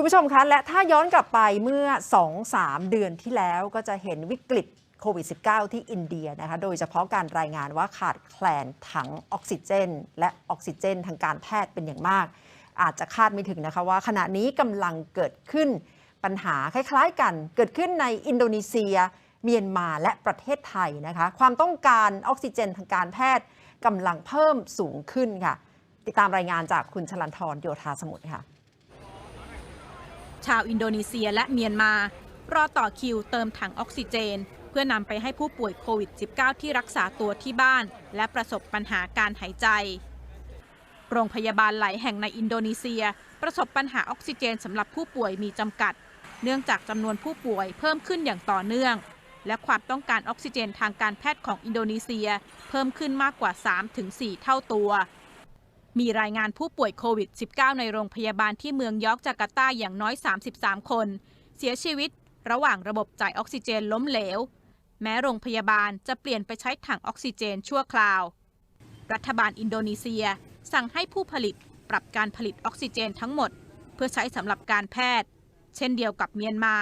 คุณผู้ชมคะและถ้าย้อนกลับไปเมื่อ 2-3 เดือนที่แล้วก็จะเห็นวิกฤตโควิด -19 ที่อินเดียนะคะ โดยเฉพาะการรายงานว่าขาดแคลนถังออกซิเจน และออกซิเจนทางการแพทย์เป็นอย่างมาก อาจจะคาดไม่ถึงนะคะว่าขณะนี้กำลังเกิดขึ้นปัญหาคล้ายๆ กันเกิดขึ้นในอินโดนีเซีย เมียนมาและประเทศไทยนะคะ ความต้องการออกซิเจนทางการแพทย์กำลังเพิ่มสูงขึ้นค่ะ ติดตามรายงานจากคุณชลันทรโยธาสมุทรค่ะ ชาวอินโดนีเซียและเมียนมา รอต่อคิวเติมถังออกซิเจน เพื่อนำไปให้ผู้ป่วยโควิด -19 ที่รักษาตัวที่บ้าน และประสบปัญหาการหายใจ โรงพยาบาลหลายแห่งในอินโดนีเซีย ประสบปัญหาออกซิเจนสำหรับผู้ป่วยมีจำกัด เนื่องจากจำนวนผู้ป่วยเพิ่มขึ้นอย่างต่อเนื่อง และความต้องการออกซิเจนทางการแพทย์ของอินโดนีเซีย เพิ่มขึ้นมากกว่า 3-4 เท่าตัว มีรายงานผู้ป่วยโควิด -19 ในโรงพยาบาลที่เมืองยอร์กจาการ์ตาอย่างน้อย 33 คน เสียชีวิต ระหว่างระบบจ่ายออกซิเจนล้มเหลว แม้โรงพยาบาลจะเปลี่ยนไปใช้ถังออกซิเจนชั่วคราว รัฐบาลอินโดนีเซีย สั่งให้ผู้ผลิตปรับการผลิตออกซิเจนทั้งหมด เพื่อใช้สำหรับการแพทย์ เช่นเดียวกับเมียนมา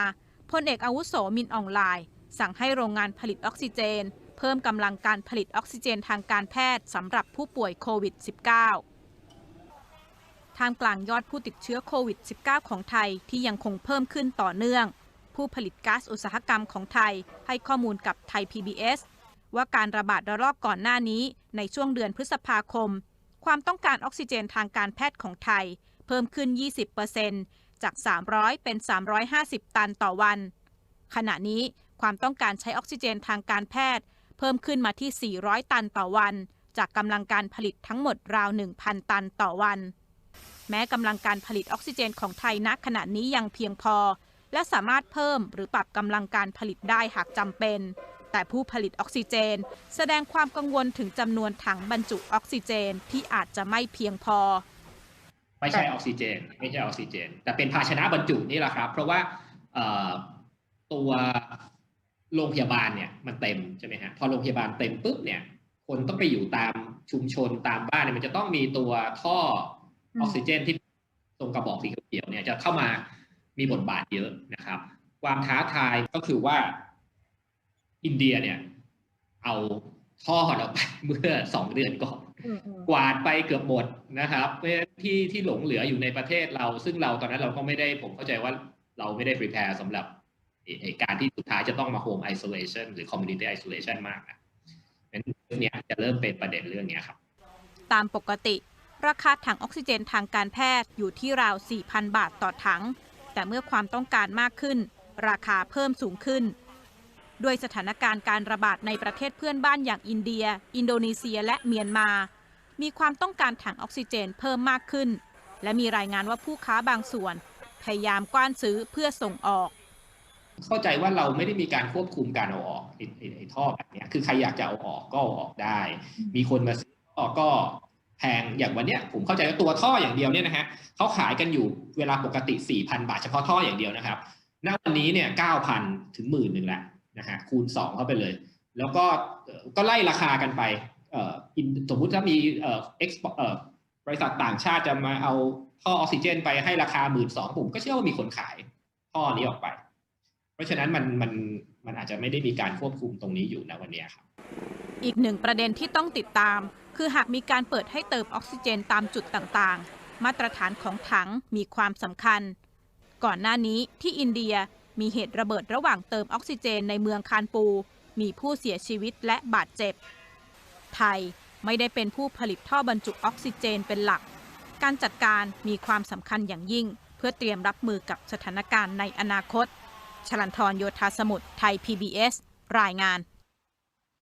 พลเอกอาวุโสมินอองไลน์ สั่งให้โรงงานผลิตออกซิเจน เพิ่มกำลังการผลิตออกซิเจนทางการแพทย์สำหรับผู้ป่วยโควิด -19 ท่ามกลางยอดผู้ติดเชื้อโควิด -19 ของไทยที่ยังคงเพิ่มขึ้นต่อเนื่อง ผู้ผลิตก๊าซอุตสาหกรรมของไทยให้ข้อมูลกับไทย PBS ว่าการระบาดระลอกก่อนหน้านี้ในช่วงเดือนพฤษภาคม ความต้องการออกซิเจนทางการแพทย์ของไทย เพิ่มขึ้น 20%จาก 300 เป็น 350 ตันต่อวัน ขณะนี้ความต้องการใช้ออกซิเจนทางการแพทย์ เพิ่มขึ้นมาที่ 400 ตันต่อวัน จากกำลังการผลิตทั้งหมดราว 1,000 ตันต่อวัน แม้กำลังการผลิตออกซิเจนของไทยณขณะนี้ยังเพียงพอ และสามารถเพิ่มหรือปรับกำลังการผลิตได้หากจำเป็น แต่ผู้ผลิตออกซิเจน แสดงความกังวลถึงจำนวนถังบรรจุออกซิเจนที่อาจจะไม่เพียงพอ ไม่ใช่ออกซิเจน ไม่ใช่ออกซิเจน แต่เป็นภาชนะบรรจุนี่แหละครับ เพราะว่าตัวโรงพยาบาลเนี่ยมันเต็มใช่ไหมฮะพอโรงพยาบาลเต็มปุ๊บเนี่ยคนต้องไปอยู่ตามชุมชนตามบ้านเนี่ยมันจะต้องมีตัวท่อ ออกซิเจนที่ตรงกระบอกสีเขียวเนี่ยจะเข้ามามีบทบาทเยอะนะครับ ความท้าทายก็คือว่าอินเดียเนี่ย เอาท่อเราไปเมื่อสองเดือนก่อนกวาดไปเกือบหมดนะครับเพราะฉะนั้นที่ที่หลงเหลืออยู่ในประเทศเรา ซึ่งเราตอนนั้นเราก็ไม่ได้ผมเข้าใจว่าเราไม่ได้ prepare สำหรับเหตุการณ์ที่สุดท้ายจะต้องมา home isolation หรือ community isolation มากนะงั้นเรื่องเนี้ยจะเริ่มเป็นประเด็นเรื่องเนี้ยครับ ตามปกติ ราคาถังออกซิเจนทางการแพทย์อยู่ที่ราว 4,000 บาทต่อถัง แต่เมื่อความต้องการมากขึ้น ราคาเพิ่มสูงขึ้น ด้วยสถานการณ์การระบาดในประเทศเพื่อนบ้านอย่างอินเดีย อินโดนีเซียและเมียนมา มีความต้องการถังออกซิเจนเพิ่มมากขึ้น และมีรายงานว่าผู้ค้าบางส่วน พยายามกว้านซื้อเพื่อส่งออกเข้าใจว่าเราไม่ได้มีการควบคุมการเอาออกไอ้ท่อแบบนี้คือใครอยากจะเอาออกก็เอาออกได้ มีคนมาซื้อท่อก็ แพงอย่างวันเนี้ยผมเข้าใจว่าตัวท่ออย่างเดียวเนี่ยนะฮะเขาขายกันอยู่เวลาปกติ 4,000 บาทเฉพาะท่ออย่างเดียวนะครับณวันนี้เนี่ย9,000ถึงหมื่นหนึ่งแหละนะฮะคูณ 2 เข้าไปเลย แล้วก็ก็ไล่ราคากันไปสมมุติถ้ามีเอ็กซ์บริษัทต่างชาติจะมาเอาท่อออกซิเจนไปให้ราคาหมื่นสองผมก็เชื่อว่ามีคนขายท่อนี้ออกไป เพราะฉะนั้นมันมันมันอาจจะไม่ได้มีการควบคุมตรงนี้อยู่นะวันนี้ครับ อีกหนึ่งประเด็นที่ต้องติดตาม คือหากมีการเปิดให้เติมออกซิเจนตามจุดต่างๆ มาตรฐานของถังมีความสำคัญ ก่อนหน้านี้ที่อินเดียมีเหตุระเบิดระหว่างเติมออกซิเจนในเมืองคานปู มีผู้เสียชีวิตและบาดเจ็บ ไทยไม่ได้เป็นผู้ผลิตท่อบรรจุออกซิเจนเป็นหลัก การจัดการมีความสำคัญอย่างยิ่ง เพื่อเตรียมรับมือกับสถานการณ์ในอนาคต ชลันทรโยธาสมุทรไทย PBS รายงาน